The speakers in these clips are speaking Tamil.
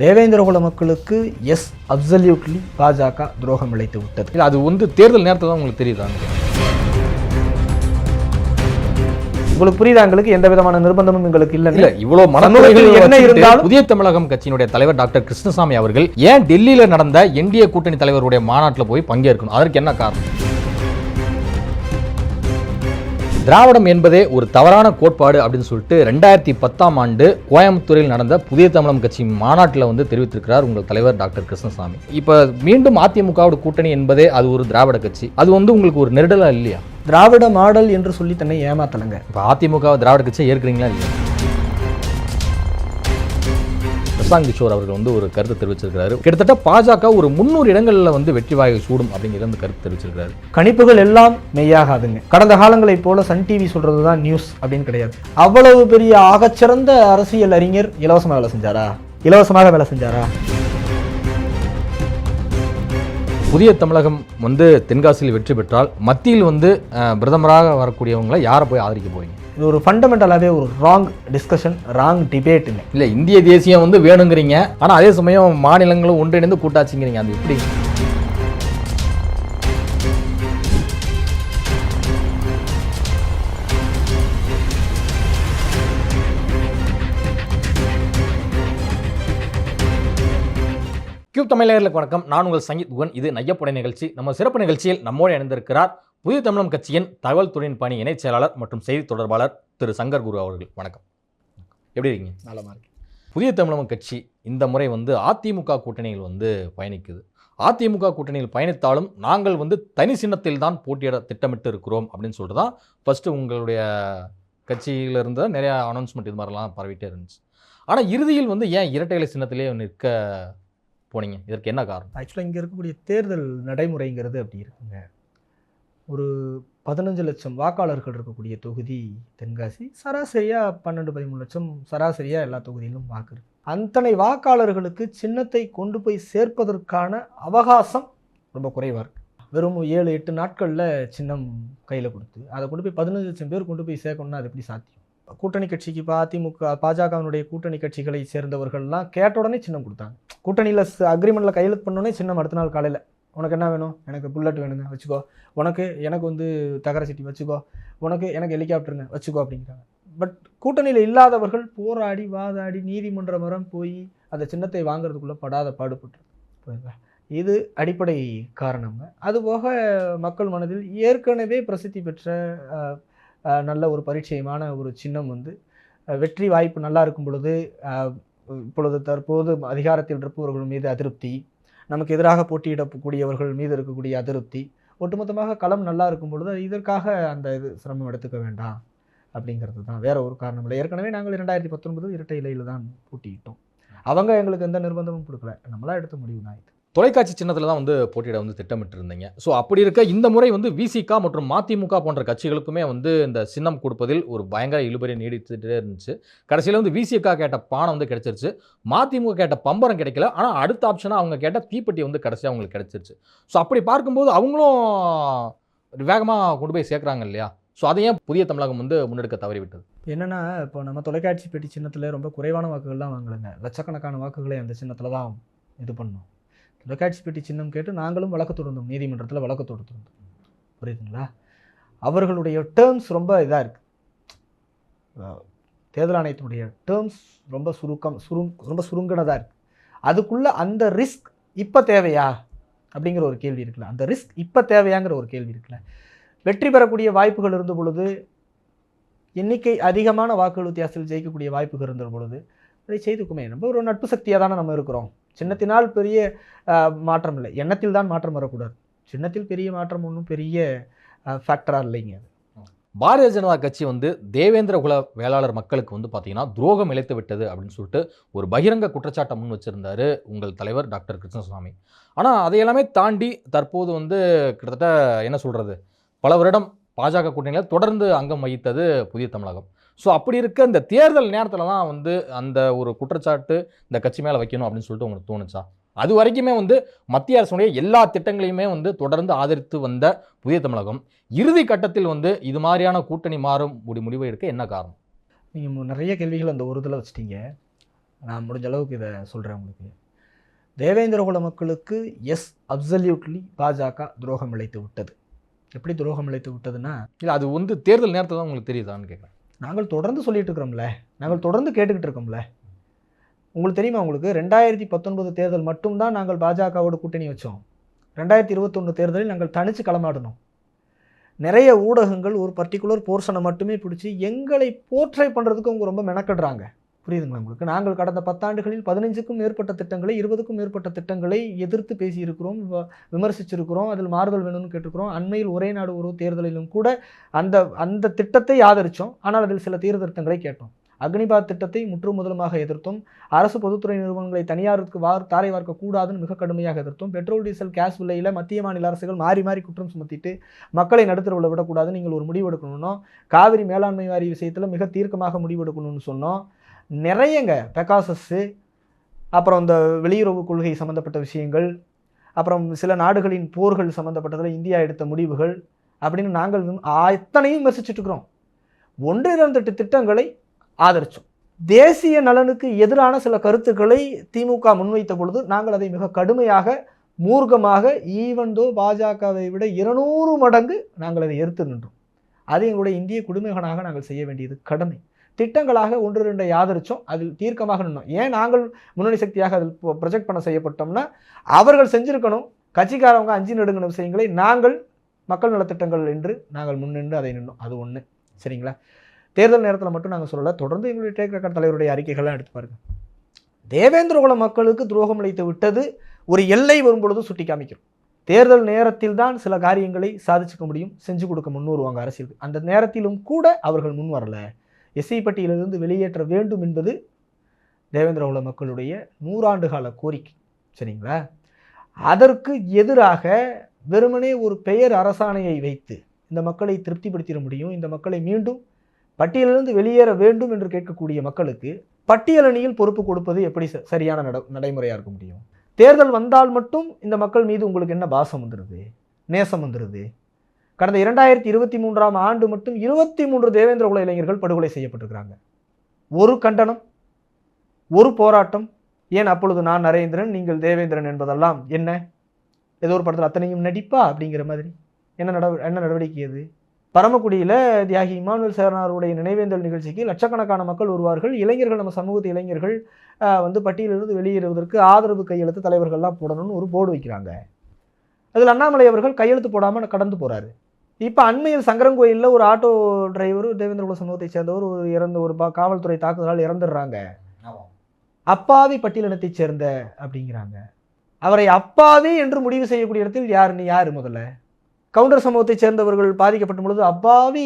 தேவேந்திரகுல மக்களுக்கு எஸ் அப்சல்யூட்லி பாஜக துரோகம் இழைத்து விட்டது. இல்லை அது வந்து தேர்தல் நேரத்தில் தான் உங்களுக்கு தெரியுதாங்க உங்களுக்கு புரியுதா? எங்களுக்கு எந்த விதமான நிர்பந்தமும் எங்களுக்கு இல்லை. இல்ல இவ்வளவு சமூகத்தில் மனக்குறைகள் என்ன இருந்தாலும் புதிய தமிழகம் கட்சியினுடைய தலைவர் டாக்டர் கிருஷ்ணசாமி அவர்கள் ஏன் டெல்லியில நடந்த என்டிஏ கூட்டணி தலைவருடைய மாநாட்டுல போய் பங்கேற்கணும்? அதற்கு என்ன காரணம்? திராவிடம் என்பதே ஒரு தவறான கோட்பாடு அப்படின்னு சொல்லிட்டு ரெண்டாயிரத்தி பத்தாம் ஆண்டு கோயம்புத்தூரில் நடந்த புதிய தமிழகம் கட்சி மாநாட்டில் வந்து தெரிவித்திருக்கிறார் உங்கள் தலைவர் டாக்டர் கிருஷ்ணசாமி. இப்போ மீண்டும் அதிமுகவோட கூட்டணி என்பதே அது ஒரு திராவிட கட்சி. அது வந்து உங்களுக்கு ஒரு நெருடலா இல்லையா? திராவிட மாடல் என்று சொல்லி தன்னை ஏமாத்தலங்க. இப்போ அதிமுக திராவிட கட்சியை ஏற்கிறீங்களா இல்லையா? பிரசாந்த் கிஷோர் அவர்கள் வந்து ஒரு கருத்து தெரிவிச்சிருக்கிறாரு. கிட்டத்தட்ட பாஜக ஒரு முன்னூறு இடங்கள்ல வந்து வெற்றி வாகை சூடும் அப்படிங்கிற வந்து கருத்து தெரிவிச்சிருக்கிறாரு. கணிப்புகள் எல்லாம் மெய்யாகாதுங்க. கடந்த காலங்களை போல சன் டிவி சொல்றது தான் நியூஸ் அப்படின்னு கிடையாது. அவ்வளவு பெரிய ஆகச்சிறந்த அரசியல் அறிஞர் இலவசமாக வேலை செஞ்சாரா? இலவசமாக வேலை செஞ்சாரா? புதிய தமிழகம் வந்து தென்காசியில் வெற்றி பெற்றால் மத்தியில் வந்து பிரதமராக வரக்கூடியவங்களை யாரை போய் ஆதரிக்க போறீங்க? இது ஒரு ஃபண்டமெண்டலாகவே ஒரு ராங் டிஸ்கஷன் ராங் டிபேட்டுங்க இல்ல இந்திய தேசியம் வந்து வேணுங்கிறீங்க. ஆனா அதே சமயம் மாநிலங்களும் ஒன்றிணைந்து கூட்டாட்சிங்கிறீங்க. அது எப்படி? தமிழர்களுக்கு வணக்கம். நான் உங்கள் சங்கீத் குகன். இது நையப்படை நிகழ்ச்சி. நம்ம சிறப்பு நிகழ்ச்சியில் நம்மோடு இணைந்திருக்கிறார் புதிய தமிழகம் கட்சியின் தகவல் துறையின் பணி இணைச் செயலாளர் மற்றும் செய்தி தொடர்பாளர் திரு சங்கர் குரு அவர்கள். வணக்கம். எப்படி இருக்கீங்க? நலமா இருக்கு புதிய தமிழகம் கட்சி இந்த முறை வந்து அதிமுக கூட்டணியில் வந்து பயணிக்குது. அதிமுக கூட்டணியில் பயணித்தாலும் நாங்கள் வந்து தனி சின்னத்தில் தான் போட்டியிட திட்டமிட்டு இருக்கிறோம் அப்படின்னு சொல்லிட்டு தான் ஃபஸ்ட்டு உங்களுடைய கட்சியில இருந்த நிறைய அனௌன்ஸ்மெண்ட் இது மாதிரிலாம் பரவிட்டே இருந்துச்சு. ஆனால் இறுதியில் வந்து ஏன் இரட்டை இலை சின்னத்திலே நிற்க போனீங்க? இதற்கு என்ன காரணம்? ஆக்சுவலாக இங்கே இருக்கக்கூடிய தேர்தல் நடைமுறைங்கிறது அப்படி இருக்குங்க. ஒரு பதினஞ்சு லட்சம் வாக்காளர்கள் இருக்கக்கூடிய தொகுதி தென்காசி சராசரியாக பன்னெண்டு பதிமூணு லட்சம் சராசரியாக எல்லா தொகுதியிலும் வாக்கு இருக்கு. அத்தனை வாக்காளர்களுக்கு சின்னத்தை கொண்டு போய் சேர்ப்பதற்கான அவகாசம் ரொம்ப குறைவாக இருக்குது வெறும் ஏழு எட்டு நாட்களில் சின்னம் கையில் கொடுத்து அதை கொண்டு போய் பதினஞ்சு லட்சம் பேர் கொண்டு போய் சேர்க்கணும்னா அது எப்படி சாத்தியம்? கூட்டணி கட்சிக்கு இப்போ அதிமுக பாஜகவினுடைய கூட்டணி கட்சிகளை சேர்ந்தவர்கள்லாம் கேட்ட உடனே சின்னம் கொடுத்தாங்க. கூட்டணியில் அக்ரிமெண்ட்டில் கையெழுத்து பண்ணோடனே சின்னம் அடுத்த நாள் காலையில் உனக்கு என்ன வேணும்? எனக்கு புல்லட் வேணுங்க வச்சுக்கோ. உனக்கு எனக்கு வந்து தகர சிட்டி வச்சுக்கோ. உனக்கு எனக்கு ஹெலிகாப்டருங்க வச்சுக்கோ அப்படிங்கிறாங்க. பட் கூட்டணியில் இல்லாதவர்கள் போராடி வாதாடி நீதிமன்ற மரம் போய் அந்த சின்னத்தை வாங்குறதுக்குள்ளே படாத பாடுபட்டுருக்கு புரியுதுங்களா இது அடிப்படை காரணங்க. அதுபோக மக்கள் மனதில் ஏற்கனவே பிரசித்தி பெற்ற நல்ல ஒரு பரிச்சயமான ஒரு சின்னம் வந்து. வெற்றி வாய்ப்பு நல்லா இருக்கும் பொழுது இப்பொழுது தற்போது அதிகாரத்தில் இருப்பவர்கள் மீது அதிருப்தி நமக்கு எதிராக போட்டியிடக்கூடியவர்கள் மீது இருக்கக்கூடிய அதிருப்தி ஒட்டுமொத்தமாக களம் நல்லா இருக்கும் பொழுது இதற்காக அந்த இது சிரமம் எடுத்துக்க வேண்டாம் அப்படிங்கிறது தான். வேற ஒரு காரணம் இல்லை. ஏற்கனவே நாங்கள் இரண்டாயிரத்தி பத்தொன்பது இரட்டை இலையில் தான் போட்டியிட்டோம். அவங்க எங்களுக்கு எந்த நிர்பந்தமும் கொடுக்கல. நம்மளா எடுத்த முடிவு தான் இது. தொலைக்காட்சி சின்னத்தில் தான் வந்து போட்டியிட வந்து திட்டமிட்டிருந்தீங்க. ஸோ அப்படி இருக்க இந்த முறை வந்து விசிகா மற்றும் மதிமுக போன்ற கட்சிகளுக்குமே வந்து இந்த சின்னம் கொடுப்பதில் ஒரு பயங்கர இழுபறி நீடித்துட்டே இருந்துச்சு. கடைசியில் வந்து விசிகா கேட்ட பானம் வந்து கிடைச்சிருச்சு. மதிமுக கேட்ட பம்பரம் கிடைக்கல. ஆனால் அடுத்த ஆப்ஷனாக அவங்க கேட்ட தீப்பெட்டி வந்து கடைசியாக அவங்களுக்கு கிடைச்சிருச்சு. ஸோ அப்படி பார்க்கும்போது அவங்களும் வேகமாக கொண்டு போய் சேர்க்குறாங்க இல்லையா? ஸோ அதையே புதிய தமிழகம் வந்து முன்னெடுக்க தவறிவிட்டது? என்னென்னா இப்போ நம்ம தொலைக்காட்சி பெட்டி சின்னத்தில் ரொம்ப குறைவான வாக்குகள்லாம் வாங்கலைங்க. லட்சக்கணக்கான வாக்குகளை அந்த சின்னத்தில் தான் இது பண்ணோம். தொலைக்காட்சி பெட்டி சின்னம் கேட்டு நாங்களும் வழக்கு தொடர்ந்தோம் நீதிமன்றத்தில் வழக்கு தொடுத்திருந்தோம். புரியுதுங்களா? அவர்களுடைய டேர்ம்ஸ் ரொம்ப இதாக இருக்குது தேர்தல் ஆணையத்தினுடைய டேர்ம்ஸ் ரொம்ப சுருக்கம் சுருங் ரொம்ப சுருங்கினதாக இருக்குது அதுக்குள்ளே அந்த ரிஸ்க் இப்போ தேவையா? அப்படிங்கிற ஒரு கேள்வி இருக்குல்ல. அந்த ரிஸ்க் இப்போ தேவையாங்கிற ஒரு கேள்வி இருக்குல்ல. வெற்றி பெறக்கூடிய வாய்ப்புகள் இருந்த பொழுது எண்ணிக்கை அதிகமான வாக்குகள் வித்தியாசத்தில் ஜெயிக்கக்கூடிய வாய்ப்புகள் இருந்த பொழுது அதை செய்துக்குமே. நம்ம ஒரு நட்பு சக்தியாக தானே நம்ம இருக்கிறோம். சின்னத்தினால் பெரிய மாற்றம் இல்லை. எண்ணத்தில் தான் மாற்றம் வரக்கூடாது. சின்னத்தில் பெரிய மாற்றம் ஒன்றும் பெரிய ஃபேக்டராக இல்லைங்க அது. பாரதிய ஜனதா கட்சி வந்து தேவேந்திர குல வேளாளர் மக்களுக்கு வந்து பார்த்தீங்கன்னா துரோகம் இழைத்து விட்டது அப்படின்னு சொல்லிட்டு ஒரு பகிரங்க குற்றச்சாட்டை முன் வச்சிருந்தாரு உங்கள் தலைவர் டாக்டர் கிருஷ்ணசுவாமி ஆனால் அதையெல்லாமே தாண்டி தற்போது வந்து கிட்டத்தட்ட என்ன சொல்கிறது பல வருடம் பாஜக கூட்டணியில் தொடர்ந்து அங்கம் வகித்தது புதிய தமிழகம். ஸோ அப்படி இருக்க இந்த தேர்தல் நேரத்தில் தான் வந்து அந்த ஒரு குற்றச்சாட்டு இந்த கட்சி மேலே வைக்கணும் அப்படின்னு சொல்லிட்டு உங்களுக்கு தோணுச்சா? அது வரைக்குமே வந்து மத்திய அரசுடைய எல்லா திட்டங்களையுமே வந்து தொடர்ந்து ஆதரித்து வந்த புதிய தமிழகம். இறுதி கட்டத்தில் வந்து இது மாதிரியான கூட்டணி மாறும் முடி முடிவை எடுக்க என்ன காரணம்? நீங்கள் நிறைய கேள்விகள் அந்த ஒரு இதில் வச்சுட்டீங்க. நான் முடிஞ்ச அளவுக்கு இதை சொல்கிறேன் உங்களுக்கு. தேவேந்திரகுல மக்களுக்கு எஸ் அப்சல்யூட்லி பாஜக துரோகம் இழைத்து விட்டது. எப்படி துரோகம் இழைத்து விட்டதுன்னா? இல்லை அது வந்து தேர்தல் நேரத்தில் தான் உங்களுக்கு தெரியுதான்னு கேட்குறேன் நாங்கள் தொடர்ந்து சொல்லிட்டு இருக்கிறோம்ல. நாங்கள் தொடர்ந்து கேட்டுக்கிட்டு இருக்கோம்ல. உங்களுக்கு தெரியுமா உங்களுக்கு? ரெண்டாயிரத்தி பத்தொன்பது தேர்தல் மட்டும்தான் நாங்கள் பாஜகவோட கூட்டணி வச்சோம். ரெண்டாயிரத்தி இருபத்தொன்று தேர்தலில் நாங்கள் தனிச்சு களமாடினோம். நிறைய ஊடகங்கள் ஒரு பர்டிகுலர் போர்ஷனை மட்டுமே பிடிச்சி எங்களை போர்ட்ரை பண்ணுறதுக்கு அவங்க ரொம்ப மெனக்கடுறாங்க. புரியுதுங்களா உங்களுக்கு? நாங்கள் கடந்த பத்தாண்டுகளில் பதினஞ்சுக்கும் மேற்பட்ட திட்டங்களை இருபதுக்கும் மேற்பட்ட திட்டங்களை எதிர்த்து பேசியிருக்கிறோம் விமர்சிச்சிருக்கிறோம் அதில் மாறுதல் வேணும்னு கேட்டிருக்கிறோம். அண்மையில் ஒரே நாடு ஒரு தேர்தலிலும் கூட அந்த அந்த திட்டத்தை ஆதரித்தோம் ஆனால் அதில் சில சீர்திருத்தங்களை கேட்டோம். அக்னிபாத் திட்டத்தை முற்று முதலுமாக எதிர்த்தும். அரசு பொதுத்துறை நிறுவனங்களை தனியாருக்கு வார் தாரை வார்க்க கூடாதுன்னு மிக கடுமையாக எதிர்த்தும். பெட்ரோல் டீசல் கேஸ் விலையில் மத்திய மாநில அரசுகள் மாறி மாறி குற்றம் சுமத்திட்டு மக்களை நடுத்தரவில் விடக்கூடாதுன்னு நீங்கள் ஒரு முடிவு எடுக்கணும்னோ காவிரி மேலாண்மை வாரி விஷயத்தில் மிக தீர்க்கமாக முடிவு எடுக்கணும்னு சொன்னோம். நிறையங்க. பெகாசஸ்ஸு அப்புறம் இந்த வெளியுறவு கொள்கை சம்மந்தப்பட்ட விஷயங்கள் அப்புறம் சில நாடுகளின் போர்கள் சம்மந்தப்பட்டதில் இந்தியா எடுத்த முடிவுகள் அப்படின்னு நாங்கள் அத்தனையும் ஆ- எத்தனையும் இருக்கிறோம் ஒன்று இரண்டு திட்டங்களை ஆதரித்தோம் தேசிய நலனுக்கு எதிரான சில கருத்துக்களை திமுக முன்வைத்த பொழுது நாங்கள் அதை மிக கடுமையாக மூர்க்கமாக ஈவன்தோ பாஜகவை விட இருநூறு மடங்கு நாங்கள் அதை எதிர்த்து நின்றோம். அது எங்களுடைய இந்திய குடிமகனாக நாங்கள் செய்ய வேண்டியது கடமை. திட்டங்களாக ஒன்று ரெண்டை யாதரிச்சும் அதில் தீர்க்கமாக நின்றோம் ஏன் நாங்கள் முன்னணி சக்தியாக அதில் ப்ரொஜெக்ட் பண்ண செய்யப்பட்டோம்னா அவர்கள் செஞ்சிருக்கணும் கட்சிக்காரவங்க அஞ்சு நெடுங்கின விஷயங்களை நாங்கள் மக்கள் நலத்திட்டங்கள் என்று நாங்கள் முன்னின்று அதை நின்றோம் அது ஒன்று சரிங்களா? தேர்தல் நேரத்தில் மட்டும் நாங்கள் சொல்லலை. தொடர்ந்து எங்களுடைய டேக் ரெக்கார்ட் தலைவருடைய அறிக்கைகள்லாம் எடுத்து பாருங்க. தேவேந்திரகுல மக்களுக்கு துரோகம் அளித்து விட்டது ஒரு எல்லை வரும்பொழுதும் சுட்டி காமிக்கிறோம். தேர்தல் நேரத்தில் தான் சில காரியங்களை சாதிச்சுக்க முடியும் செஞ்சு கொடுக்க முன்னுருவாங்க அரசியலுக்கு. அந்த நேரத்திலும் கூட அவர்கள் முன் வரலை. எஸ்சி பட்டியலிருந்து வெளியேற்ற வேண்டும் என்பது தேவேந்திரகுல மக்களுடைய நூறாண்டு கால கோரிக்கை சரிங்களா? அதற்கு எதிராக வெறுமனே ஒரு பெயர் அரசாணையை வைத்து இந்த மக்களை திருப்திப்படுத்திட முடியும். இந்த மக்களை மீண்டும் பட்டியலிருந்து வெளியேற வேண்டும் என்று கேட்கக்கூடிய மக்களுக்கு பட்டியலணியில் பொறுப்பு கொடுப்பது எப்படி ச- சரியான நட நடைமுறையாக இருக்க முடியும்? தேர்தல் வந்தால் மட்டும் இந்த மக்கள் மீது உங்களுக்கு என்ன பாசம் வந்துடுது நேசம் வந்துடுது கடந்த இரண்டாயிரத்தி இருபத்தி மூன்றாம் ஆண்டு மட்டும் இருபத்தி மூன்று தேவேந்திர குல இளைஞர்கள் படுகொலை செய்யப்பட்டிருக்கிறாங்க. ஒரு கண்டனம் ஒரு போராட்டம். ஏன் அப்பொழுது நான் நரேந்திரன் நீங்கள் தேவேந்திரன் என்பதெல்லாம் என்ன? ஏதோ ஒரு படத்தில் அத்தனையும் நடிப்பா அப்படிங்கிற மாதிரி. என்ன நட என்ன நடவடிக்கை அது? பரமக்குடியில் தியாகி இமானுவேல் சேரனாருடைய நினைவேந்தல் நிகழ்ச்சிக்கு லட்சக்கணக்கான மக்கள் வருவார்கள். இளைஞர்கள் நம்ம சமூகத்து இளைஞர்கள் வந்து பட்டியலிருந்து வெளியேறுவதற்கு ஆதரவு கையெழுத்து தலைவர்கள்லாம் போடணும்னு ஒரு போர்டு வைக்கிறாங்க. அதில் அண்ணாமலை அவர்கள் கையெழுத்து போடாமல் கடந்து போகிறாரு இப்போ அண்மையில் சங்கரங்கோயிலில் ஒரு ஆட்டோ டிரைவர் தேவேந்திரகுல சமூகத்தை சேர்ந்தவர் ஒரு இறந்த ஒரு பா- காவல்துறை தாக்குதலால் இறந்துடுறாங்க. அப்பாவி பட்டியலினத்தைச் சேர்ந்த அப்படிங்கிறாங்க. அவரை அப்பாவி என்று முடிவு செய்யக்கூடிய இடத்தில் யார் நீ யார் முதல்ல? கவுண்டர் சமூகத்தைச் சேர்ந்தவர்கள் பாதிக்கப்பட்ட பொழுது அப்பாவி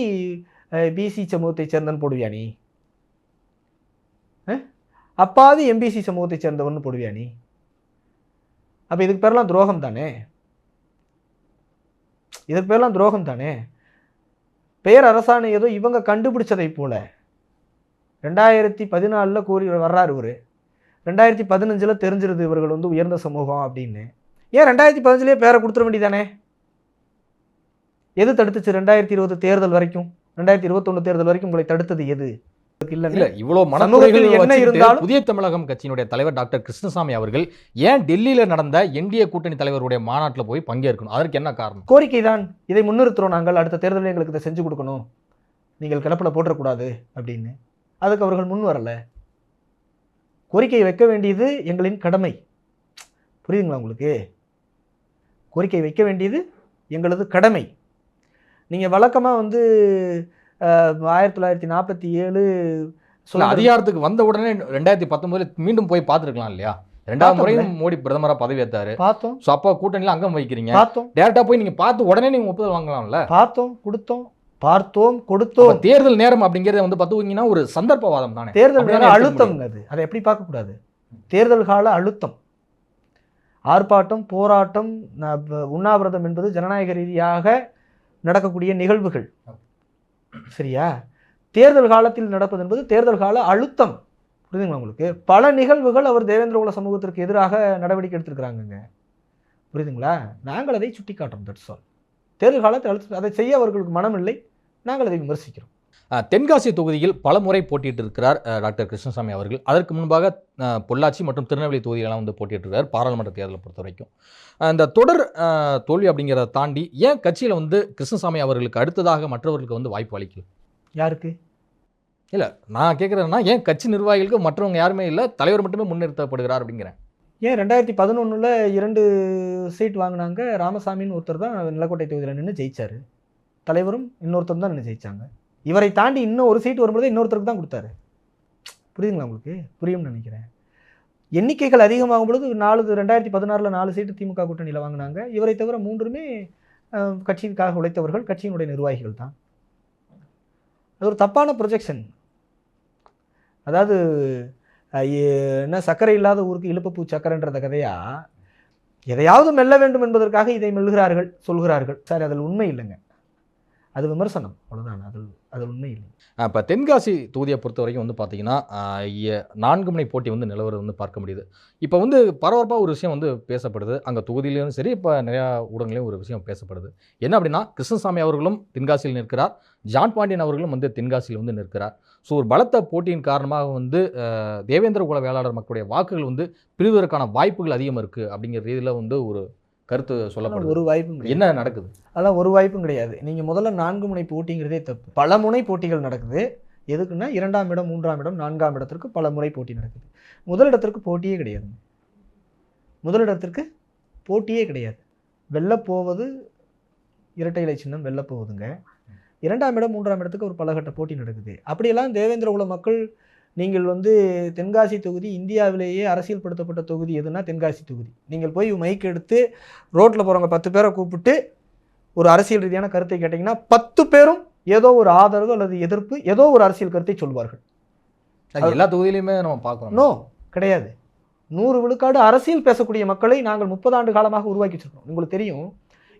பிசி சமூகத்தைச் சேர்ந்தவன் போடுவியா நீ? அப்பாவி எம்பிசி சமூகத்தைச் சேர்ந்தவன் போடுவியா நீ? அப்போ இதுக்கு பேரெல்லாம் துரோகம் தானே இதுக்கு பேரெல்லாம் துரோகம் தானே? பெயர் அரசாணை ஏதோ இவங்க கண்டுபிடிச்சதை போல. ரெண்டாயிரத்தி பதினாலில் கூறி வர்றார் இவர். ரெண்டாயிரத்தி பதினஞ்சில் தெரிஞ்சிருது இவர்கள் வந்து உயர்ந்த சமூகம் அப்படின்னு. ஏன் ரெண்டாயிரத்தி பதினஞ்சுலேயே பேரை கொடுத்துட வேண்டியதானே? எது தடுத்துச்சு ரெண்டாயிரத்தி இருபது தேர்தல் வரைக்கும்? ரெண்டாயிரத்தி இருபத்தொன்று தேர்தல் வரைக்கும் உங்களை தடுத்தது எது? இல்ல இவ்வளவு மனக்குறைகள் என்ன வச்சுக்கிட்டு இருந்தாலும் புதிய தமிழகம் கட்சியினுடைய தலைவர் டாக்டர் கிருஷ்ணசாமி அவர்கள் ஏன் டெல்லியில நடந்த என்டிஏ கூட்டணி தலைவருடைய மாநாட்டில் போய் பங்கேற்கணும்? அதற்கு என்ன காரணம்? கோரிக்கை தான். இதை முன்னிறுத்துறோம் நாங்கள். அடுத்த தேர்தலில் எங்களுக்கு இதை செஞ்சு கொடுக்கணும். நீங்கள் கிளப்பில் போட்டுறக்கூடாது அப்படின்னு. அதுக்கு அவர்கள் முன் வரல. கோரிக்கை வைக்க வேண்டியது எங்களின் கடமை. புரியுதுங்களா உங்களுக்கு? கோரிக்கை வைக்க வேண்டியது எங்களது கடமை. நீங்கள் வழக்கமாக வந்து ஆயிரத்தி தொள்ளாயிரத்தி நாற்பத்தி ஏழு இல்ல அதிகாரத்துக்கு வந்த உடனே ரெண்டாயிரத்தி பத்தொன்பதுல மீண்டும் போய் பார்த்துருக்கலாம் இல்லையா? ரெண்டாவது. முறையும் மோடி பிரதமரா பதவி ஏத்தாரு பார்த்தோம். ஸோ அப்போ கூட்டணியில அங்கம் வைக்கிறீங்க. பார்த்தோம். டேரக்டா போய் நீங்க பார்த்து உடனே நீங்க ஒப்புதல் வாங்கலாம்ல? பார்த்தோம் கொடுத்தோம் பார்த்தோம் கொடுத்தோம். தேர்தல் நேரம் அப்படிங்கறத வந்து பார்த்துக்கிங்கன்னா ஒரு சந்தர்ப்பவாதம் தானே. தேர்தல் நேரம் அழுத்தம் அது. அதை எப்படி பார்க்கக்கூடாது தேர்தல் கால அழுத்தம். ஆர்ப்பாட்டம் போராட்டம் உண்ணாவிரதம் என்பது ஜனநாயக ரீதியாக நடக்கக்கூடிய நிகழ்வுகள். சரியா? தேர்தல் காலத்தில் நடப்பது என்பது தேர்தல் கால அழுத்தம். புரியுதுங்களா உங்களுக்கு? பல நிகழ்வுகள் அவர் தேவேந்திர தேவேந்திரகுல சமூகத்திற்கு எதிராக நடவடிக்கை எடுத்திருக்கிறாங்கங்க. புரியுதுங்களா? நாங்கள் அதை சுட்டி காட்டுறோம் தட்ஸ் ஆல் தேர்தல் காலத்தில் அழுத்தம் அதை செய்ய அவர்களுக்கு மனம் இல்லை நாங்கள் அதை விமர்சிக்கிறோம். தென்காசி தொகுதியில் பல முறை போட்டியிட்டு இருக்கிறார் டாக்டர் கிருஷ்ணசாமி அவர்கள். அதற்கு முன்பாக பொள்ளாச்சி மற்றும் திருநெல்வேலி தொகுதிகளெல்லாம் வந்து போட்டியிட்டு இருக்கார் பாராளுமன்ற தேர்தலை பொறுத்த வரைக்கும் இந்த தொடர் தோல்வி அப்படிங்கிறத தாண்டி ஏன் கட்சியில் வந்து கிருஷ்ணசாமி அவர்களுக்கு அடுத்ததாக மற்றவர்களுக்கு வந்து வாய்ப்பு அளிக்கல? யாருக்கு? இல்லை நான் கேட்குறேன்னா ஏன் கட்சி நிர்வாகிகளுக்கு மற்றவங்க யாருமே இல்லை தலைவர் மட்டுமே முன்னிறுத்தப்படுகிறார் அப்படிங்கிறேன். ஏன் ரெண்டாயிரத்தி பதினொன்றில் இரண்டு சீட் வாங்கினாங்க ராமசாமின்னு ஒருத்தர் தான் நிலக்கோட்டை தொகுதியில் நின்று ஜெயிச்சார். தலைவரும் இன்னொருத்தர் தான் நின்று ஜெயிச்சாங்க. இவரை தாண்டி இன்னும் ஒரு சீட் வரும்பொழுது இன்னொருத்தருக்கு தான் கொடுத்தாரு. புரியுதுங்களா உங்களுக்கு? புரியும்னு நினைக்கிறேன். எண்ணிக்கைகள் அதிகமாகும் பொழுது நாலு ரெண்டாயிரத்தி பதினாறில் நாலு சீட்டு திமுக கூட்டணியில் வாங்கினாங்க. இவரை தவிர மூன்றுமே கட்சிக்காக உழைத்தவர்கள் கட்சியினுடைய நிர்வாகிகள் தான். அது ஒரு தப்பான ப்ரொஜெக்ஷன் அதாவது என்ன சர்க்கரை இல்லாத ஊருக்கு இழுப்பப்பூ சக்கரைன்றத கதையா? எதையாவது மெல்ல வேண்டும் என்பதற்காக இதை மெல்லுகிறார்கள் சொல்கிறார்கள். சார் அதில் உண்மை இல்லைங்க. அது விமர்சனம். அவ்வளோதான் அது அது உண்மை இல்லை. இப்போ தென்காசி தொகுதியை பொறுத்த வரைக்கும் வந்து பார்த்தீங்கன்னா நான்கு மணி போட்டி வந்து நிலவரம் வந்து பார்க்க முடியுது. இப்போ வந்து பரபரப்பாக ஒரு விஷயம் வந்து பேசப்படுது. அங்கே தொகுதியிலையும் சரி இப்போ நிறையா ஊடகங்களையும் ஒரு விஷயம் பேசப்படுது. என்ன அப்படின்னா கிருஷ்ணசாமி அவர்களும் தென்காசியில் நிற்கிறார். ஜான் பாண்டியன் அவர்களும் வந்து தென்காசியில் வந்து நிற்கிறார். ஸோ ஒரு பலத்த போட்டியின் காரணமாக வந்து தேவேந்திர குல வேளாளர் மக்களுடைய வாக்குகள் வந்து பிரிவதற்கான வாய்ப்புகள் அதிகம் இருக்குது அப்படிங்கிற ரீதியில் வந்து ஒரு கருத்து அதெல்லாம் சொல்லப்படுது. ஒரு வாய்ப்பும் என்ன நடக்குது? அதெல்லாம் ஒரு வாய்ப்பும் கிடையாது. நீங்கள் முதல்ல நான்கு முனை போட்டிங்கிறதே தப்பு. பல முனை போட்டிகள் நடக்குது. எதுக்குன்னா இரண்டாம் இடம் மூன்றாம் இடம் நான்காம் இடத்திற்கு பல முறை போட்டி நடக்குது. முதலிடத்திற்கு போட்டியே கிடையாது. முதலிடத்திற்கு போட்டியே கிடையாது. வெல்லப் போவது இரட்டை இலை சின்னம் வெல்லப் போகுதுங்க இரண்டாம் இடம் மூன்றாம் இடத்துக்கு ஒரு பலகட்ட போட்டி நடக்குது. அப்படியெல்லாம் தேவேந்திர குல மக்கள் நீங்கள் வந்து தென்காசி தொகுதி இந்தியாவிலேயே அரசியல்படுத்தப்பட்ட தொகுதி எதுனா தென்காசி தொகுதி. நீங்கள் போய் மைக் எடுத்து ரோட்டில் போகிறவங்க பத்து பேரை கூப்பிட்டு ஒரு அரசியல் ரீதியான கருத்தை கேட்டிங்கன்னா பத்து பேரும் ஏதோ ஒரு ஆதரவு அல்லது எதிர்ப்பு ஏதோ ஒரு அரசியல் கருத்தை சொல்வார்கள். எல்லா தொகுதியிலையுமே நம்ம பார்க்கணும் நோ கிடையாது. நூறு விழுக்காடு அரசியல் பேசக்கூடிய மக்களை நாங்கள் முப்பது ஆண்டு காலமாக உருவாக்கி வச்சிருக்கோம் உங்களுக்கு தெரியும்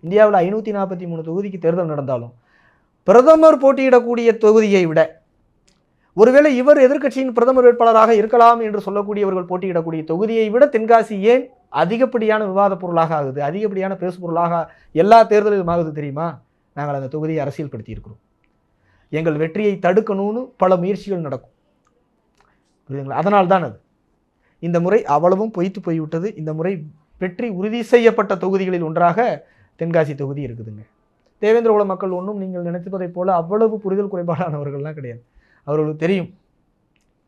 இந்தியாவில் ஐநூற்றி நாற்பத்தி மூணு தொகுதிக்கு தேர்தல் நடந்தாலும் பிரதமர் போட்டியிடக்கூடிய தொகுதியை விட ஒருவேளை இவர் எதிர்க்கட்சியின் பிரதமர் வேட்பாளராக இருக்கலாம் என்று சொல்லக்கூடியவர்கள் போட்டியிடக்கூடிய தொகுதியை விட தென்காசி ஏன் அதிகப்படியான விவாத பொருளாக ஆகுது? அதிகப்படியான பேசு பொருளாக எல்லா தேர்தலிலும் ஆகுது தெரியுமா? நாங்கள் அந்த தொகுதியை அரசியல்படுத்தி இருக்கிறோம் எங்கள் வெற்றியை தடுக்கணும்னு பல முயற்சிகள் நடக்கும். புரியுதுங்களா? அதனால் தான் அது. இந்த முறை அவ்வளவும் பொய்த்து போய்விட்டது. இந்த முறை வெற்றி உறுதி செய்யப்பட்ட தொகுதிகளில் ஒன்றாக தென்காசி தொகுதி இருக்குதுங்க. தேவேந்திர குல மக்கள் ஒன்றும் நீங்கள் நினைப்பதைப் போல அவ்வளவு புரிதல் குறைபாடானவர்கள்லாம் கிடையாது. அவர்களுக்கு தெரியும்.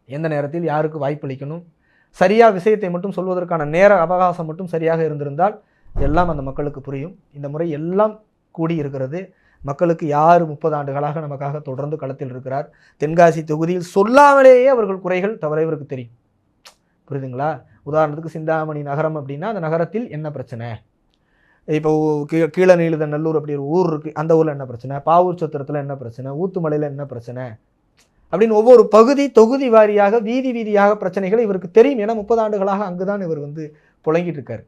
எந்த நேரத்தில் யாருக்கு வாய்ப்பளிக்கணும்? சரியாக விஷயத்தை மட்டும் சொல்வதற்கான நேர அவகாசம் மட்டும் சரியாக இருந்திருந்தால் எல்லாம் அந்த மக்களுக்கு புரியும். இந்த முறை எல்லாம் கூடி இருக்கிறது. மக்களுக்கு யார் முப்பது ஆண்டுகளாக நமக்காக தொடர்ந்து களத்தில் இருக்கிறார். தென்காசி தொகுதியில் சொல்லாமலேயே அவர்கள் குறைகள் தவறைவருக்கு தெரியும். புரியுதுங்களா? உதாரணத்துக்கு சிந்தாமணி நகரம் அப்படின்னா அந்த நகரத்தில் என்ன பிரச்சனை? இப்போ கீ கீழ நீழுத நல்லூர் அப்படி ஒரு ஊர் இருக்குது அந்த ஊரில் என்ன பிரச்சனை? பாவூர் சத்திரத்தில் என்ன பிரச்சனை? ஊத்துமலையில் என்ன பிரச்சனை? அப்படின்னு ஒவ்வொரு பகுதி தொகுதி வாரியாக வீதி வீதியாக பிரச்சனைகள் இவருக்கு தெரியும். ஏன்னா முப்பது ஆண்டுகளாக அங்கு தான் இவர் வந்து புழங்கிட்டு இருக்காரு.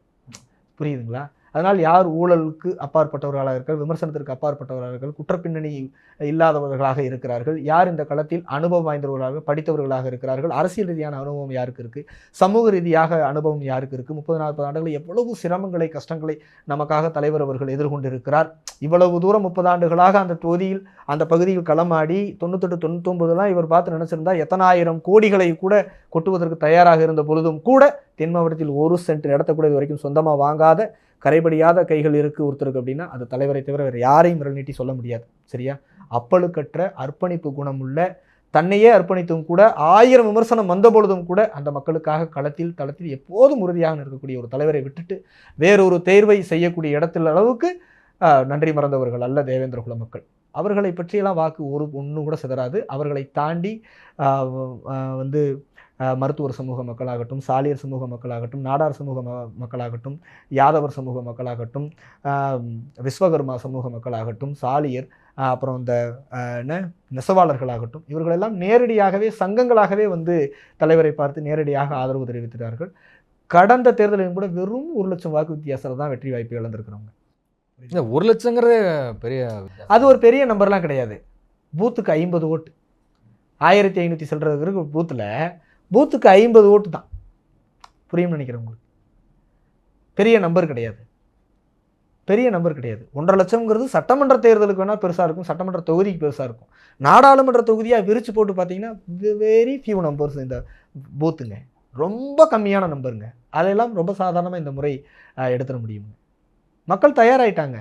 புரியுதுங்களா? அதனால் யார் ஊழலுக்கு அப்பாற்பட்டவர்களாக இருக்கிறார்கள் விமர்சனத்திற்கு அப்பாற்பட்டவர்களாக இருக்கிறார்கள் குற்றப்பின்னணி இல்லாதவர்களாக இருக்கிறார்கள் யார் இந்த களத்தில் அனுபவம் வாய்ந்தவர்களாக படித்தவர்களாக இருக்கிறார்கள் அரசியல் ரீதியான அனுபவம் யாருக்கு இருக்குது சமூக ரீதியாக அனுபவம் யாருக்கு இருக்குது முப்பது நாற்பது ஆண்டுகள் எவ்வளவு சிரமங்களை கஷ்டங்களை நமக்காக தலைவர் அவர்கள் எதிர்கொண்டிருக்கிறார். இவ்வளவு தூரம் முப்பது ஆண்டுகளாக அந்த தொகுதியில் அந்த பகுதியில் களமாடி தொண்ணூத்தெட்டு தொண்ணூத்தொம்பதுலாம் இவர் பார்த்து நினச்சிருந்தா எத்தனாயிரம் கோடிகளை கூட கொட்டுவதற்கு தயாராக இருந்த பொழுதும் கூட தென் மாவட்டத்தில் ஒரு சென்ட் இடத்த கூட இது வரைக்கும் சொந்தமாக வாங்காத கரைபடியாத கைகள் இருக்குது ஒருத்தருக்கு அப்படின்னா அது தலைவரை தவிர வேறு யாரையும் விரல் நீட்டி சொல்ல முடியாது. சரியா? அப்பழுக்கற்ற அர்ப்பணிப்பு குணமுள்ள தன்னையே அர்ப்பணித்தும் கூட ஆயிரம் விமர்சனம் வந்த பொழுதும் கூட அந்த மக்களுக்காக களத்தில் தளத்தில் எப்போதும் உறுதியாக இருக்கக்கூடிய ஒரு தலைவரை விட்டுட்டு வேறொரு தேர்வை செய்யக்கூடிய இடத்தில் அளவுக்கு நன்றி மறந்தவர்கள் அல்ல தேவேந்திர குல மக்கள். அவர்களை பற்றியெல்லாம் வாக்கு ஒரு ஒன்று கூட சிதறாது. அவர்களை தாண்டி வந்து மருத்துவர் சமூக மக்களாகட்டும் சாலியர் சமூக மக்களாகட்டும் நாடார் சமூக மக்களாகட்டும் யாதவர் சமூக மக்களாகட்டும் விஸ்வகர்மா சமூக மக்களாகட்டும் சாலியர் அப்புறம் இந்த என்ன நெசவாளர்களாகட்டும் இவர்களெல்லாம் நேரடியாகவே சங்கங்களாகவே வந்து தலைவரை பார்த்து நேரடியாக ஆதரவு தெரிவித்தார்கள் கடந்த தேர்தலிலும் கூட வெறும் ஒரு லட்சம் வாக்கு வித்தியாசத்தில் தான் வெற்றி வாய்ப்பு இழந்திருக்கிறவங்க இந்த ஒரு லட்சங்கிறதே பெரிய. அது ஒரு பெரிய நம்பர்லாம் கிடையாது. பூத்துக்கு ஐம்பது ஓட்டு. ஆயிரத்தி ஐநூற்றி சில்லற பூத்தில் பூத்துக்கு ஐம்பது ஓட்டு தான். புரியும்னு நினைக்கிறேன் உங்களுக்கு. பெரிய நம்பர் கிடையாது. பெரிய நம்பர் கிடையாது. ஒன்றரை லட்சம்ங்கிறது சட்டமன்ற தேர்தலுக்கு வேணால் பெருசாக இருக்கும். சட்டமன்ற தொகுதிக்கு பெருசாக இருக்கும். நாடாளுமன்ற தொகுதியாக விரித்து போட்டு பார்த்தீங்கன்னா வெரி ஃபியூ நம்பர்ஸ் இந்த பூத்துங்க. ரொம்ப கம்மியான நம்பருங்க அதெல்லாம் ரொம்ப சாதாரணமாக இந்த முறை எடுத்துட முடியுங்க மக்கள் தயாராகிட்டாங்க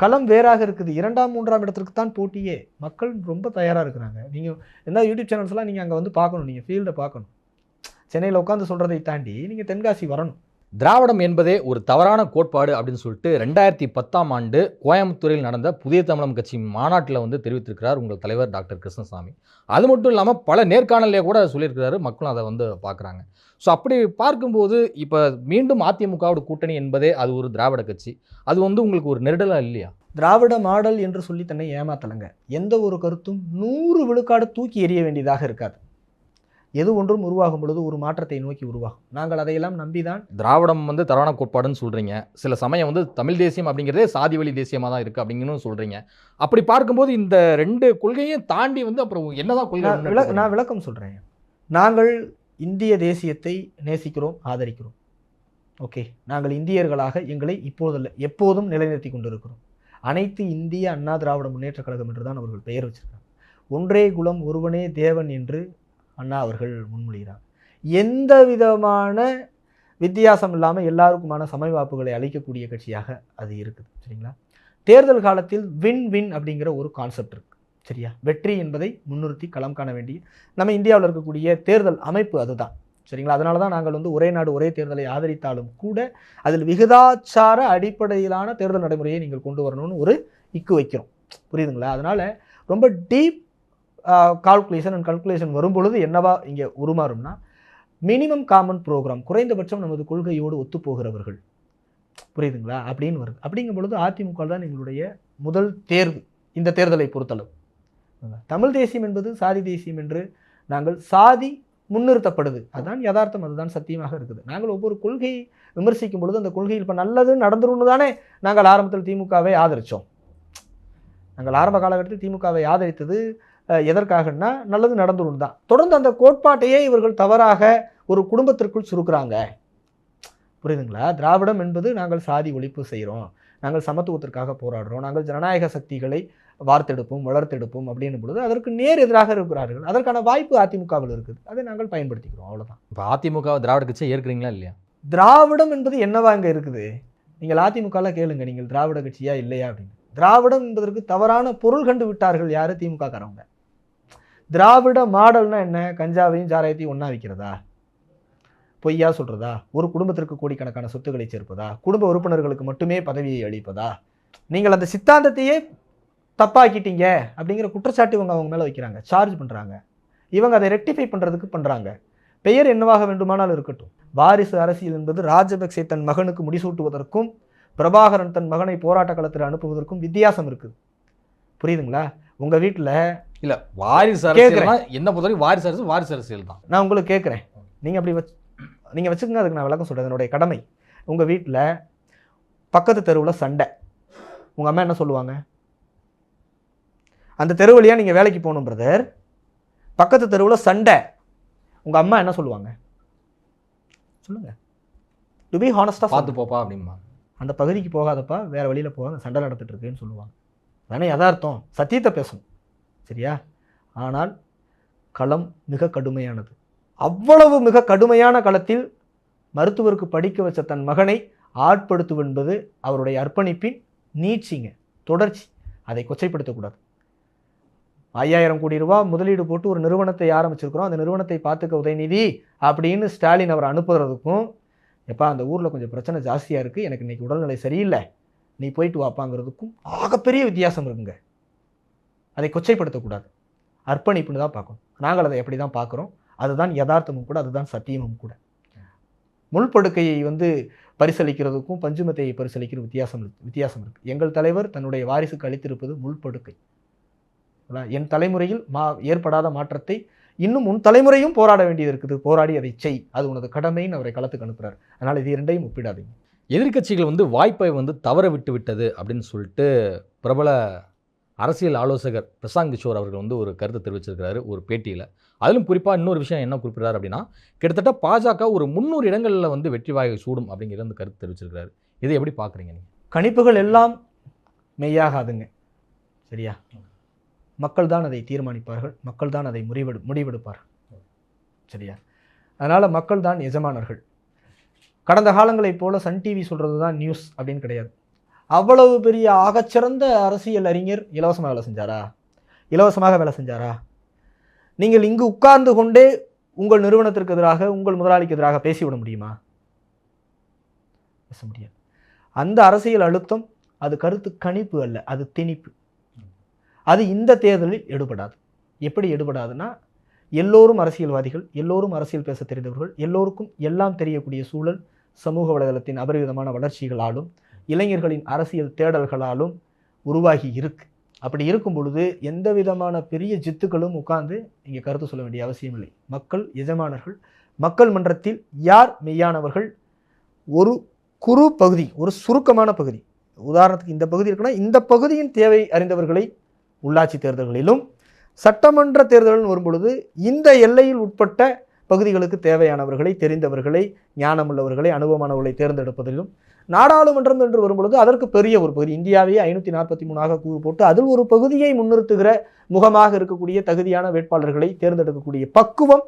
களம் வேறாக இருக்குது. இரண்டாம் மூன்றாம் இடத்திற்கு தான் போட்டியே. மக்கள் ரொம்ப தயாராக இருக்கிறாங்க. நீங்கள் எந்த யூடியூப் சேனல்ஸ்லாம் நீங்கள் அங்கே வந்து பார்க்கணும். நீங்கள் ஃபீல்டை பார்க்கணும். சென்னையில் உட்காந்து சொல்கிறதை தாண்டி நீங்கள் தென்காசி வரணும். திராவிடம் என்பதே ஒரு தவறான கோட்பாடு அப்படின்னு சொல்லிட்டு ரெண்டாயிரத்தி பத்தாம் ஆண்டு கோயம்புத்தூரில் நடந்த புதிய தமிழம் கட்சி மாநாட்டில் வந்து தெரிவித்திருக்கிறார் உங்கள் தலைவர் டாக்டர் கிருஷ்ணசாமி. அது மட்டும் இல்லாமல் பல நேர்காணலே கூட சொல்லியிருக்கிறாரு மக்களும் அதை வந்து பார்க்குறாங்க. ஸோ அப்படி பார்க்கும்போது இப்போ மீண்டும் அதிமுகவோட கூட்டணி என்பதே அது ஒரு திராவிட கட்சி. அது வந்து உங்களுக்கு ஒரு நெருடலாக இல்லையா? திராவிட மாடல் என்று சொல்லி தன்னை ஏமாத்தலைங்க. எந்த ஒரு கருத்தும் நூறு விழுக்காடு தூக்கி எறிய வேண்டியதாக இருக்காது. எது ஒன்றும் உருவாகும் பொழுது ஒரு மாற்றத்தை நோக்கி உருவாகும். நாங்கள் அதையெல்லாம் நம்பிதான். திராவிடம் வந்து தவறான கோட்பாடுன்னு சொல்கிறீங்க சில சமயம் வந்து தமிழ் தேசியம் அப்படிங்கிறதே சாதி வழி தேசியமாக தான் இருக்குது அப்படிங்கன்னு சொல்கிறீங்க அப்படி பார்க்கும்போது இந்த ரெண்டு கொள்கையும் தாண்டி வந்து அப்புறம் என்னதான் கொள்கை நான் விள நான் விளக்கம் சொல்கிறேன் நாங்கள் இந்திய தேசியத்தை நேசிக்கிறோம் ஆதரிக்கிறோம். ஓகே. நாங்கள் இந்தியர்களாக எங்களை இப்போதல்ல எப்போதும் நிலைநிறுத்தி கொண்டிருக்கிறோம். அனைத்து இந்திய அண்ணா திராவிட முன்னேற்றக் கழகம் என்று தான் அவர்கள் பெயர் வச்சிருக்காங்க. ஒன்றே குலம் ஒருவனே தேவன் என்று அண்ணா அவர்கள் முன்மொழிகிறார். எந்த விதமான வித்தியாசம் இல்லாமல் எல்லாருக்குமான சமய வாய்ப்புகளை அளிக்கக்கூடிய கட்சியாக அது இருக்குது சரிங்களா? தேர்தல் காலத்தில் வின் வின் அப்படிங்கிற ஒரு கான்செப்ட் இருக்குது சரியா? வெற்றி என்பதை முன்னிறுத்தி களம் காண வேண்டிய நம்ம இந்தியாவில் இருக்கக்கூடிய தேர்தல் அமைப்பு அதுதான் சரிங்களா? அதனால தான் நாங்கள் வந்து ஒரே நாடு ஒரே தேர்தலை ஆதரித்தாலும் கூட அதில் விகிதாச்சார அடிப்படையிலான தேர்தல் நடைமுறையை நீங்கள் கொண்டு வரணும்னு ஒரு இக்கு வைக்கிறோம் புரியுதுங்களா? அதனால் ரொம்ப டீப் கால்குலேஷன் அண்ட் கல்குலேஷன் வரும்பொழுது என்னவா இங்கே உருமாறும்னா மினிமம் காமன் ப்ரோக்ராம் குறைந்தபட்சம் நமது கொள்கையோடு ஒத்துப்போகிறவர்கள். புரியுதுங்களா? அப்படின்னு வருது. அப்படிங்கும் பொழுது அதிமுக தான் எங்களுடைய முதல் தேர்வு இந்த தேர்தலை பொறுத்தளவு. தமிழ் தேசியம் என்பது சாதி தேசியம் என்று நாங்கள் சாதி முன்னிறுத்தப்படுது. அதுதான் யதார்த்தம் அதுதான் சத்தியமாக இருக்குது. நாங்கள் ஒவ்வொரு கொள்கையை விமர்சிக்கும் பொழுது அந்த கொள்கையில் இப்போ நல்லது நடந்துரும்னு தானே நாங்கள் ஆரம்பத்தில் திமுகவை ஆதரித்தோம் நாங்கள் ஆரம்ப காலகட்டத்தில் திமுகவை ஆதரித்தது எதற்காகன்னா நல்லது நடந்துரும் தான். தொடர்ந்து அந்த கோட்பாட்டையே இவர்கள் தவறாக ஒரு குடும்பத்திற்குள் சுருக்குறாங்க. புரியுதுங்களா? திராவிடம் என்பது நாங்கள் சாதி ஒழிப்பு செய்கிறோம். நாங்கள் சமத்துவத்திற்காக போராடுறோம். நாங்கள் ஜனநாயக சக்திகளை வார்த்தெடுப்போம் வளர்த்தெடுப்போம் அப்படின்னும் பொழுது அதற்கு நேர் எதிராக இருக்கிறார்கள். அதற்கான வாய்ப்பு அதிமுகவில் இருக்குது. அதை நாங்கள் பயன்படுத்திக்கிறோம். அவ்வளவுதான். இப்போ அதிமுக திராவிட கட்சியை ஏற்கிறீங்களா இல்லையா? திராவிடம் என்பது என்னவா இங்கே இருக்குது? நீங்கள் அதிமுகவில் கேளுங்க. நீங்கள் திராவிட கட்சியா இல்லையா அப்படின்னு. திராவிடம் என்பதற்கு தவறான பொருள் கண்டு விட்டார்கள் யாரு? திமுக காரவங்க திராவிட மாடல்னா என்ன? கஞ்சாவையும் சாராயத்தையும் ஒன்றா விற்கிறதா பொய்யா சொல்கிறதா ஒரு குடும்பத்திற்கு கோடிக்கணக்கான சொத்துக்களை சேர்ப்பதா? குடும்ப உறுப்பினர்களுக்கு மட்டுமே பதவியை அளிப்பதா? நீங்கள் அந்த சித்தாந்தத்தையே தப்பாக்கிட்டீங்க அப்படிங்கிற குற்றச்சாட்டு இவங்க அவங்க மேலே வைக்கிறாங்க. சார்ஜ் பண்ணுறாங்க இவங்க அதை ரெக்டிஃபை பண்ணுறதுக்கு பண்ணுறாங்க பெயர் என்னவாக வேண்டுமானால் இருக்கட்டும். வாரிசு அரசியல் என்பது ராஜபக்சே தன் மகனுக்கு முடிசூட்டுவதற்கும் பிரபாகரன் தன் மகனை போராட்ட களத்தில் அனுப்புவதற்கும் வித்தியாசம் இருக்குது. புரியுதுங்களா? உங்கள் வீட்டில் இல்ல வாரிசு அரசியல்னா என்ன பொறுத்தவரைக்கும் வாரிசு அரசு வாரிசு அரசியல் தான். நான் உங்களுக்கு கேட்குறேன் நீங்கள் அப்படி வச்சு நீங்கள் வச்சுக்கங்க அதுக்கு நான் விளக்கம் சொல்கிறேன் என்னுடைய கடமை உங்கள் வீட்டில் பக்கத்து தெருவில் சண்டை. உங்கள் அம்மா என்ன சொல்லுவாங்க? அந்த தெரு வழியா நீங்கள் வேலைக்கு போகணும் பிரதர் பக்கத்து தெருவில் சண்டை. உங்கள் அம்மா என்ன சொல்லுவாங்க? சொல்லுங்கள் டு பி ஹானஸ்டாக பார்த்து போப்பா அப்படிமா அந்த பகுதிக்கு போகாதப்பா வேற வழியில் போவாங்க சண்டை நடந்துட்டு இருக்குன்னு சொல்லுவாங்க. தானே யதார்த்தம். சத்தியத்தை பேசணும். சரியா? ஆனால் களம் மிக கடுமையானது. அவ்வளவு மிக கடுமையான களத்தில் மருத்துவருக்கு படிக்க வச்ச தன் மகனை ஆட்படுத்துவென்பது அவருடைய அர்ப்பணிப்பின் நீட்சிங்க தொடர்ச்சி. அதை கொச்சைப்படுத்தக்கூடாது. ஐயாயிரம் கோடி ரூபா முதலீடு போட்டு ஒரு நிறுவனத்தை ஆரம்பிச்சிருக்கிறோம். அந்த நிறுவனத்தை பார்த்துக்க உதயநிதி அப்படின்னு ஸ்டாலின் அவர் அனுப்புறதுக்கும் எப்பா அந்த ஊரில் கொஞ்சம் பிரச்சனை ஜாஸ்தியாக இருக்குது எனக்கு இன்றைக்கி உடல்நிலை சரியில்லை. நீ போயிட்டு வாப்பாங்கிறதுக்கும் ஆகப்பெரிய வித்தியாசம் இருக்குங்க. அதை கொச்சைப்படுத்தக்கூடாது. அர்ப்பணிப்புன்னு தான் பார்க்கணும். நாங்கள் அதை எப்படி தான் பார்க்குறோம்? அதுதான் யதார்த்தமும் கூட அதுதான் சத்தியமும் கூட. முள்படுக்கையை வந்து பரிசளிக்கிறதுக்கும் பஞ்சுமத்தையை பரிசளிக்கிற வித்தியாசம் வித்தியாசம் இருக்குது எங்கள் தலைவர் தன்னுடைய வாரிசுக்கு அளித்திருப்பது முள்படுக்கை என் தலைமுறையில் மா ஏற்படாத மாற்றத்தை இன்னும் உன் தலைமுறையும் போராட வேண்டியது இருக்குது. போராடி அதை செய். அது உனது கடமைன்னு அவரை களத்துக்கு அனுப்புகிறார் அதனால் இது இரண்டையும் ஒப்பிடாதீங்க. எதிர்க்கட்சிகள் வந்து வாய்ப்பை வந்து தவற விட்டு விட்டது அப்படின்னு சொல்லிட்டு பிரபல அரசியல் ஆலோசகர் பிரசாந்த் கிஷோர் அவர்கள் வந்து ஒரு கருத்தை தெரிவிச்சிருக்கிறாரு ஒரு பேட்டியில். அதிலும் குறிப்பாக இன்னொரு விஷயம் என்ன குறிப்பிடுறாரு அப்படின்னா கிட்டத்தட்ட பாஜக ஒரு முந்நூறு இடங்களில் வந்து வெற்றி வாயை சூடும் அப்படிங்கிற அந்த கருத்து தெரிவிச்சிருக்கிறாரு. இதை எப்படி பார்க்குறீங்க நீங்கள் கணிப்புகள் எல்லாம் மெய்யாகாதுங்க. சரியா? மக்கள் தான் அதை தீர்மானிப்பார்கள் மக்கள் தான் அதை முடிவெடு முடிவெடுப்பார்கள். சரியா? அதனால் மக்கள் தான் எஜமானர்கள். கடந்த காலங்களைப் போல் சன் டிவி சொல்கிறது தான் நியூஸ் அப்படின்னு கிடையாது. அவ்வளவு பெரிய ஆகச்சிறந்த அரசியல் அறிஞர் இலவசமாக வேலை செஞ்சாரா? இலவசமாக வேலை செஞ்சாரா? நீங்கள் இங்கு உட்கார்ந்து கொண்டே உங்கள் நிறுவனத்திற்கு எதிராக உங்கள் முதலாளிக்கு எதிராக பேசிவிட முடியுமா? பேச முடியாது. அந்த அரசியல் அழுத்தம் அது கருத்து கணிப்பு அல்ல அது திணிப்பு. அது இந்த தேர்தலில் எடுபடாது. எப்படி எடுபடாதுன்னா எல்லோரும் அரசியல்வாதிகள் எல்லோரும் அரசியல் பேச தெரிந்தவர்கள் எல்லோருக்கும் எல்லாம் தெரியக்கூடிய சூழல் சமூக வலைதளத்தின் அபரிவிதமான வளர்ச்சிகளாலும் இளைஞர்களின் அரசியல் தேடல்களாலும் உருவாகி இருக்கு. அப்படி இருக்கும் பொழுது எந்த விதமான பெரிய ஜித்துக்களும் உட்கார்ந்து இங்கே கருத்து சொல்ல வேண்டிய அவசியம் இல்லை. மக்கள் எஜமானர்கள் மக்கள் மன்றத்தில் யார் மெய்யானவர்கள்? ஒரு குறு பகுதி ஒரு சுருக்கமான பகுதி. உதாரணத்துக்கு இந்த பகுதி இருக்குன்னா இந்த பகுதியின் தேவை அறிந்தவர்களை உள்ளாட்சி தேர்தல்களிலும் சட்டமன்ற தேர்தல்கள் வரும்பொழுது இந்த எல்லையில் உட்பட்ட பகுதிகளுக்கு தேவையானவர்களை தெரிந்தவர்களை ஞானமுள்ளவர்களை அனுபவமானவர்களை தேர்ந்தெடுப்பதிலும் நாடாளுமன்றம் என்று வரும்பொழுது அதற்கு பெரிய ஒரு பகுதி இந்தியாவையே ஐநூற்றி நாற்பத்தி மூணாக கூறு போட்டு அதில் ஒரு பகுதியை முன்னிறுத்துகிற முகமாக இருக்கக்கூடிய தகுதியான வேட்பாளர்களை தேர்ந்தெடுக்கக்கூடிய பக்குவம்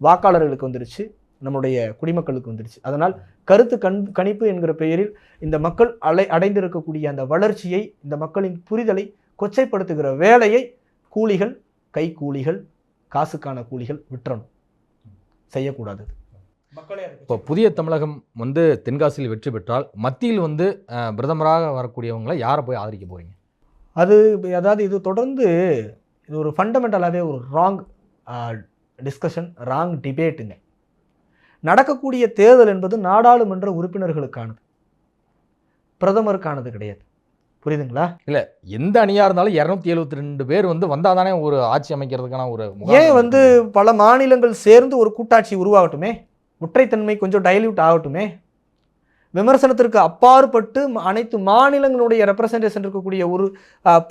வாக்காளர்களுக்கு வந்துருச்சு நம்முடைய குடிமக்களுக்கு வந்துருச்சு. அதனால் கருத்து கண் கணிப்பு என்கிற பெயரில் இந்த மக்கள் அலை அடைந்திருக்கக்கூடிய அந்த வளர்ச்சியை இந்த மக்களின் புரிதலை கொச்சைப்படுத்துகிற வேலையை கூலிகள் கை கூலிகள் காசுக்கான கூலிகள் விட்டுறணும் செய்யக்கூடாது. மக்களே இப்போ புதிய தமிழகம் வந்து தென்காசியில் வெற்றி பெற்றால் மத்தியில் வந்து பிரதமராக வரக்கூடியவங்களை யாரை போய் ஆதரிக்க போறீங்க? அது அதாவது இது தொடர்ந்து இது ஒரு ஃபண்டமெண்டலாகவே ஒரு ராங் டிஸ்கஷன் ராங் டிபேட்டுங்க நடக்கக்கூடிய தேர்தல் என்பது நாடாளுமன்ற உறுப்பினர்களுக்கானது. பிரதமருக்கானது கிடையாது. புரியுதுங்களா? எந்த அணியா இருந்தாலும் இரநூத்தி எழுபத்தி ரெண்டு பேர் வந்து வந்தா தானே ஒரு ஆட்சி அமைக்கிறதுக்கான ஒரு ஏன் வந்து பல மாநிலங்கள் சேர்ந்து ஒரு கூட்டாட்சி உருவாகட்டுமே? ஒற்றைத்தன்மை கொஞ்சம் டைல்யூட் ஆகட்டுமே? விமர்சனத்திற்கு அப்பாற்பட்டு அனைத்து மாநிலங்களுடைய ரெப்ரசன்டேஷன் இருக்கக்கூடிய ஒரு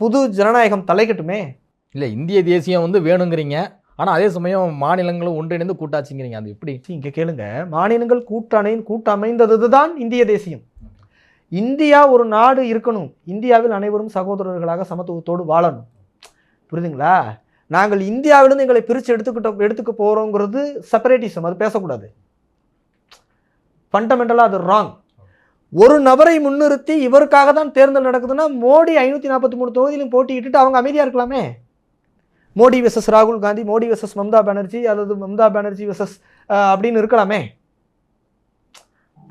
புது ஜனநாயகம் தலைக்கட்டுமே? இல்ல இந்திய தேசியம் வந்து வேணுங்கிறீங்க. ஆனா அதே சமயம் மாநிலங்களும் ஒன்றிணைந்து கூட்டாட்சிங்கிறீங்க. அது எப்படி? இங்கே கேளுங்க. மாநிலங்கள் கூட்டணை கூட்டமைந்தது தான் இந்திய தேசியம். இந்தியா ஒரு நாடு இருக்கணும். இந்தியாவில் அனைவரும் சகோதரர்களாக சமத்துவத்தோடு வாழணும். புரியுதுங்களா? நாங்கள் இந்தியாவிலிருந்து எங்களை பிரித்து எடுத்துக்கிட்ட எடுத்துக்க போகிறோங்கிறது செப்பரேட்டிசம் அது பேசக்கூடாது. ஃபண்டமெண்டலாக அது ராங் ஒரு நபரை முன்னிறுத்தி இவருக்காக தான் தேர்தல் நடக்குதுன்னா மோடி ஐநூற்றி நாற்பத்தி மூணு தொகுதியிலும் போட்டியிட்டு அவங்க அமைதியாக இருக்கலாமே? மோடி விசஸ் ராகுல் காந்தி மோடி வெசஸ் மம்தா பானர்ஜி அல்லது மம்தா பானர்ஜி விசஸ் அப்படின்னு இருக்கலாமே?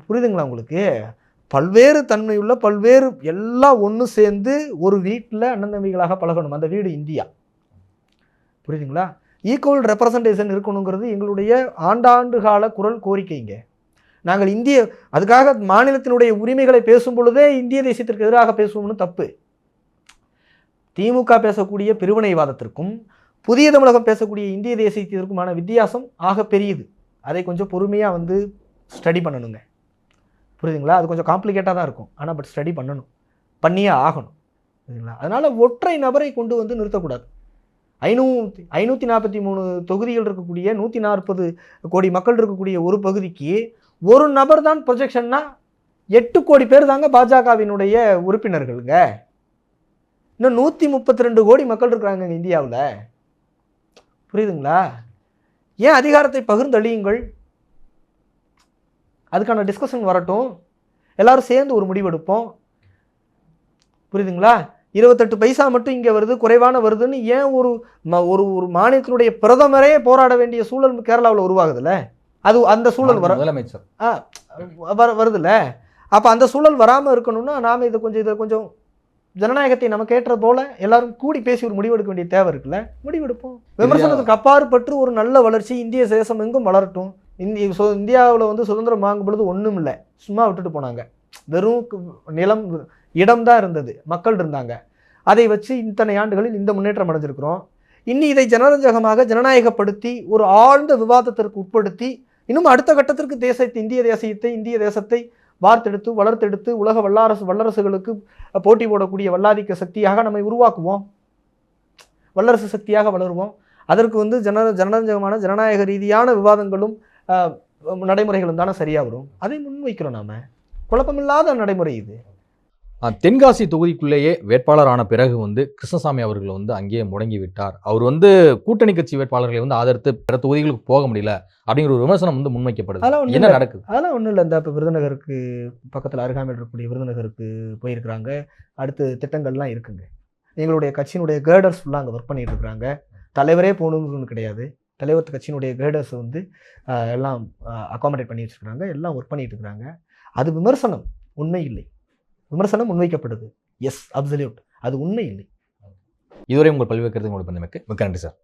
புரியுதுங்களா உங்களுக்கு? பல்வேறு தன்மையுள்ள பல்வேறு எல்லாம் ஒன்று சேர்ந்து ஒரு வீட்டில் அண்ணன் தம்பிகளாக பழகணும். அந்த வீடு இந்தியா. புரியுதுங்களா? ஈக்குவல் ரெப்ரசன்டேஷன் இருக்கணுங்கிறது எங்களுடைய ஆண்டாண்டு கால குரல் கோரிக்கைங்க நாங்கள் இந்திய அதுக்காக மாநிலத்தினுடைய உரிமைகளை பேசும் பொழுதே இந்திய தேசியத்திற்கு எதிராக பேசுவோம்னு தப்பு. திமுக பேசக்கூடிய பிரிவினைவாதத்திற்கும் புதிய தமிழகம் பேசக்கூடிய இந்திய தேசியத்திற்குமான வித்தியாசம் ஆக பெரியது. அதை கொஞ்சம் பொறுமையாக வந்து ஸ்டடி பண்ணணுங்க. புரியுதுங்களா? அது கொஞ்சம் காம்ப்ளிகேட்டாக தான் இருக்கும். ஆனால் பட் ஸ்டடி பண்ணணும். பண்ணியே ஆகணும். புரியுதுங்களா? அதனால் ஒற்றை நபரை கொண்டு வந்து நிறுத்தக்கூடாது. ஐநூத்தி ஐநூற்றி நாற்பத்தி மூணு தொகுதிகள் இருக்கக்கூடிய நூற்றி நாற்பது கோடி மக்கள் இருக்கக்கூடிய ஒரு பகுதிக்கு ஒரு நபர் தான் ப்ரொஜெக்ஷன்னா எட்டு கோடி பேர் தாங்க பாஜகவினுடைய உறுப்பினர்களுங்க. இன்னும் நூற்றி முப்பத்தி ரெண்டு கோடி மக்கள் இருக்கிறாங்க இந்தியாவில். புரியுதுங்களா? ஏன் அதிகாரத்தை பகிர்ந்தளியுங்கள் அதுக்கான டிஸ்கஷன் வரட்டும். எல்லாரும் சேர்ந்து ஒரு முடிவெடுப்போம் புரியுதுங்களா? இருபத்தெட்டு பைசா மட்டும் இங்கே வருது குறைவான வருதுன்னு ஏன் ஒரு ம- ஒரு ஒரு மாநிலத்தினுடைய பிரதமரே போராட வேண்டிய சூழல் கேரளாவில் உருவாகுதுல்ல? அது அந்த சூழல் வர முதலமைச்சர். வர வருதுல்ல? அப்போ அந்த சூழல் வராமல் இருக்கணும்னா நாம் இதை கொஞ்சம் இதை கொஞ்சம் ஜனநாயகத்தை நமக்கு ஏற்றது போல எல்லாரும் கூடி பேசி ஒரு முடிவெடுக்க வேண்டிய தேவை இருக்குல்ல? முடிவெடுப்போம் விமர்சனத்துக்கு அப்பாற்பட்டு ஒரு நல்ல வளர்ச்சி இந்திய தேசம் எங்கும் வளரட்டும். இந்திய சு இந்தியாவில் வந்து சுதந்திரம் வாங்கும் பொழுது ஒன்றும் இல்லை. சும்மா விட்டுட்டு போனாங்க. வெறும் நிலம் இடம் தான் இருந்தது. மக்கள் இருந்தாங்க. அதை வச்சு இத்தனை ஆண்டுகளில் இந்த முன்னேற்றம் அடைஞ்சிருக்கிறோம். இனி இதை ஜனரஞ்சகமாக ஜனநாயகப்படுத்தி ஒரு ஆழ்ந்த விவாதத்திற்கு உட்படுத்தி இன்னும் அடுத்த கட்டத்திற்கு தேசத்தை இந்திய தேசியத்தை இந்திய தேசத்தை வார்த்தெடுத்து வளர்த்தெடுத்து உலக வல்லாரசு வல்லரசுகளுக்கு போட்டி போடக்கூடிய வல்லாதிக்க சக்தியாக நம்மை உருவாக்குவோம். வல்லரசு சக்தியாக வளருவோம். அதற்கு வந்து ஜன ஜனரஞ்சகமான ஜனநாயக ரீதியான விவாதங்களும் நடைமுறைகளும் தானே சரியாக வரும்? அதை முன்வைக்கிறோம் நாம. குழப்பமில்லாத நடைமுறை இது. தென்காசி தொகுதிக்குள்ளேயே வேட்பாளர் ஆன பிறகு வந்து கிருஷ்ணசாமி அவர்கள் வந்து அங்கேயே முடங்கி விட்டார் அவர் வந்து கூட்டணி கட்சி வேட்பாளர்களை வந்து ஆதரித்து பிற தொகுதிகளுக்கு போக முடியல அப்படிங்கிற ஒரு விமர்சனம் வந்து முன்வைக்கப்படுது. அதெல்லாம் என்ன. நடக்குது? அதெல்லாம் ஒன்றும் இல்லை. இந்த இப்போ விருதுநகருக்கு பக்கத்தில் அருகாமையில் இருக்கக்கூடிய விருதுநகருக்கு போயிருக்கிறாங்க. அடுத்து திட்டங்கள்லாம் இருக்குங்க. எங்களுடைய கட்சியினுடைய கேர்டர்ஸ் ஃபுல்லாக அங்கே ஒர்க் பண்ணிட்டு இருக்கிறாங்க. தலைவரே போகணுன்னு கிடையாது. தலைவர் கட்சியினுடைய கேர்டர்ஸ் வந்து எல்லாம் அகாமடேட் பண்ணி வச்சுருக்காங்க எல்லாம் ஒர்க் பண்ணிட்டு இருக்கிறாங்க. அது விமர்சனம் உண்மை இல்லை. விமர்சனம் முன்வைக்கப்படுது. எஸ் அப்சல்யூட் அது உண்மை இல்லை. இதுவரை உங்கள் பல்வேறு கருத்து உங்களோட பண்ணமைக்கு மிக்க நன்றி சார்.